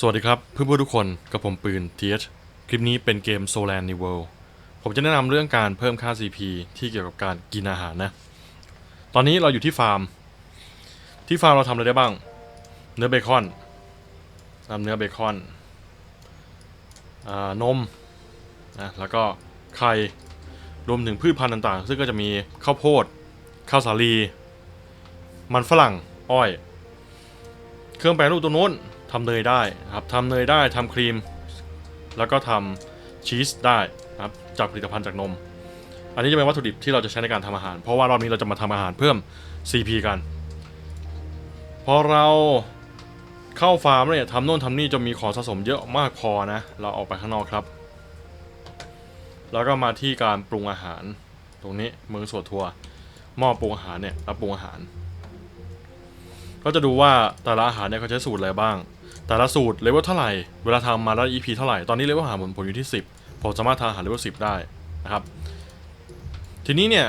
สวัสดีครับเพื่อนๆทุกคนกับผมปืน TH คลิปนี้เป็นเกม Solan New World ผมจะแนะนำเรื่องการเพิ่มค่า CP ที่เกี่ยวกับการกินอาหารนะ ตอนนี้เราอยู่ที่ฟาร์ม ที่ฟาร์มเราทำอะไรได้บ้าง เนื้อเบคอนนำเนื้อเบคอนอนมนะแล้วก็ไข่รวมถึงพืชพันธุ์ต่างๆ ซึ่งก็จะมีข้าวโพด ข้าวสาลี มันฝรั่ง อ้อย เครื่องแปรรูปตัวนู้น ทำเนยได้นะครับทำเนยได้ทำครีม แล้วก็ทำชีสได้นะครับจากผลิตภัณฑ์จากนม อันนี้จะเป็นวัตถุดิบที่เราจะใช้ในการทำอาหาร เพราะว่ารอบนี้เราจะมาทำอาหารเพิ่ม CP กันพอเราเข้าฟาร์มเนี่ยทำโน่นทำนี่จนมีของสะสมเยอะมากพอนะ เราออกไปข้างนอกครับ แล้วก็มาที่การปรุงอาหาร ตรงนี้เมืองสวดทัวร์หม้อปรุงอาหารเนี่ยรับปรุงอาหาร ก็จะดูว่าแต่ละอาหารเนี่ยเขาใช้สูตรอะไรบ้าง แต่ละสูตรเลเวลเท่าไหร่ เวลาทำมาแล้ว EP เท่าไหร่ ตอนนี้เลเวลหาผมผมอยู่ที่ 10 ผมสามารถทำอาหาเลเวล10 ได้นะครับ ทีนี้เนี่ย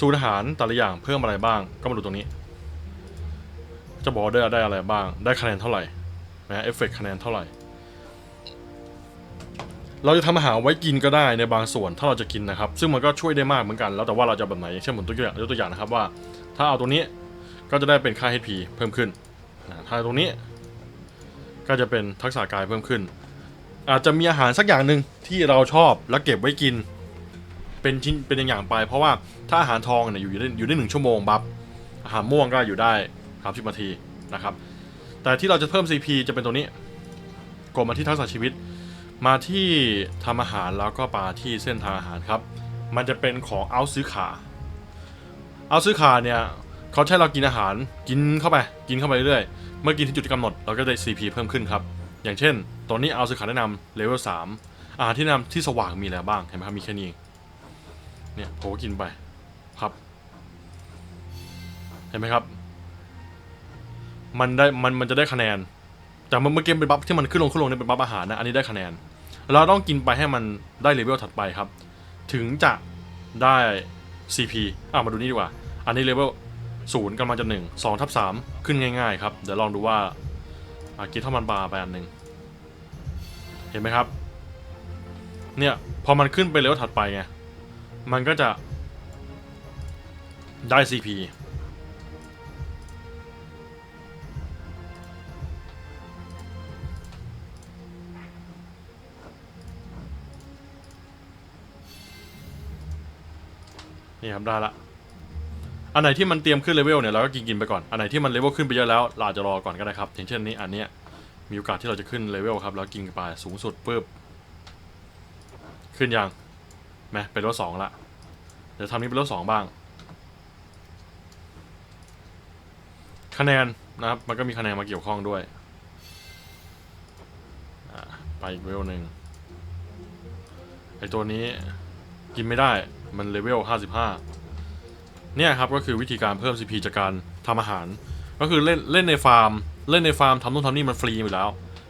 สูตรอาหารแต่ละอย่างเพิ่มอะไรบ้าง ก็มาดูตรงนี้ จะบอกได้ได้อะไรบ้าง ได้คะแนนเท่าไหร่นะเอฟเฟกคะแนนเท่าไหร่ เราจะทำอาหารไว้กินก็ได้ในบางส่วนถ้าเราจะกินนะครับ ซึ่งมันก็ช่วยได้มากเหมือนกัน แล้วแต่ว่าเราจะแบบไหนอย่างเช่นผมตัวอย่างยกตัวอย่างนะครับว่า ถ้าเอาตรงนี้ก็จะได้เป็นค่า HP เพิ่มขึ้นถ้าตรงนี้ ก็จะเป็นทักษะกายเพิ่มขึ้น อาจจะมีอาหารสักอย่างหนึ่งที่เราชอบแล้วเก็บไว้กิน เป็นชิ้นเป็นอย่างไป เพราะว่าถ้าอาหารทองเนี่ยอยู่ได้อยู่ได้หนึ่งชั่วโมงบัฟอาหารม่วงก็อยู่ได้สามสิบนาทีนะครับ แต่ที่เราจะเพิ่ม CP จะเป็นตัวนี้กดมาที่ทักษะชีวิต มาที่ทำอาหารแล้วก็ปาที่เส้นทางอาหารครับ มันจะเป็นของเอาซื้อขา เอาซื้อขาเนี่ย เขาใช้เรากินอาหารกินเข้าไป กินเข้าไปเรื่อยๆเมื่อกินที่จุดที่กำหนดเราก็ได้ CP เพิ่มขึ้นครับ อย่างเช่น ตอนนี้เอาสุขาแนะนำเลเวล3อาหารที่แนะนำที่สว่างมีอะไรบ้างเห็นไหมครับมีแค่นี้เนี่ยผมก็กินไปครับ เห็นไหมครับ มันได้มันมันจะได้คะแนน แต่เมื่อเมื่อกี้เป็นบัฟที่มันขึ้นลงขึ้นลงเนี่ยเป็นบัฟอาหารนะอันนี้ได้คะแนน เราต้องกินไปให้มันได้เลเวลถัดไปครับ ถึงจะได้ CP อะมาดูนี่ดีกว่า อันนี้เลเวล ศูนย์กำลังจะหนึ่งสองทับสามขึ้นง่าย ๆ ครับ เดี๋ยวลองดูว่าอะกินข้ามันปลาไปอันหนึ่งเห็นไหมครับ เนี่ย พอมันขึ้นไปเลเวลถัดไปไงมันก็จะได้ CP นี่ครับได้ละ อันไหนที่มันเตรียมขึ้นเลเวลเนี่ยเราก็กินกินไปก่อน อันไหนที่มันเลเวลขึ้นไปเยอะแล้วเราอาจจะรอก่อนก็ได้ครับอย่างเช่นนี้อันเนี้ยมีโอกาสที่เราจะขึ้นเลเวลครับแล้วกินไปสูงสุดปุ๊บขึ้นยังแหมเป็นเลเวลสองละเดี๋ยวทำนี้เป็นเลเวลสองบ้าง คะแนนนะครับมันก็มีคะแนนมาเกี่ยวข้องด้วยไปอีกเลเวลหนึ่งไอตัวนี้กินไม่ได้มันเลเวลห้าสิบห้า เนี่ยครับก็คือวิธีการเพิ่ม CP จากการทำอาหาร ก็คือเล่นเล่นในฟาร์ม เล่นในฟาร์มทำนู่นทำนี่มันฟรีอยู่แล้ว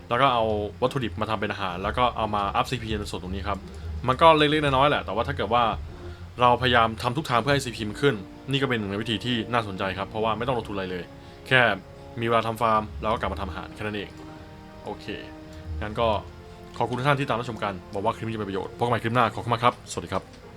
แล้วก็เอาวัตถุดิบมาทำเป็นอาหาร แล้วก็เอามาอัพ CP ในส่วนตรงนี้ครับมันก็เล็กๆน้อยๆแหละแต่ว่าถ้าเกิดว่าเราพยายามทำทุกทางเพื่อให้ CP มันขึ้น นี่ก็เป็นหนึ่งในวิธีที่น่าสนใจครับเพราะว่าไม่ต้องลงทุนอะไรเลย แค่มีเวลาทำฟาร์มแล้วก็กลับมาทำอาหารแค่นั้นเองโอเคงั้นก็ขอบคุณทุกท่านที่ตามรับชมกันบอกว่าคลิปนี้จะเป็นประโยชน์พบกันใหม่คลิปหน้าขอบคุณมากครับ สวัสดีครับ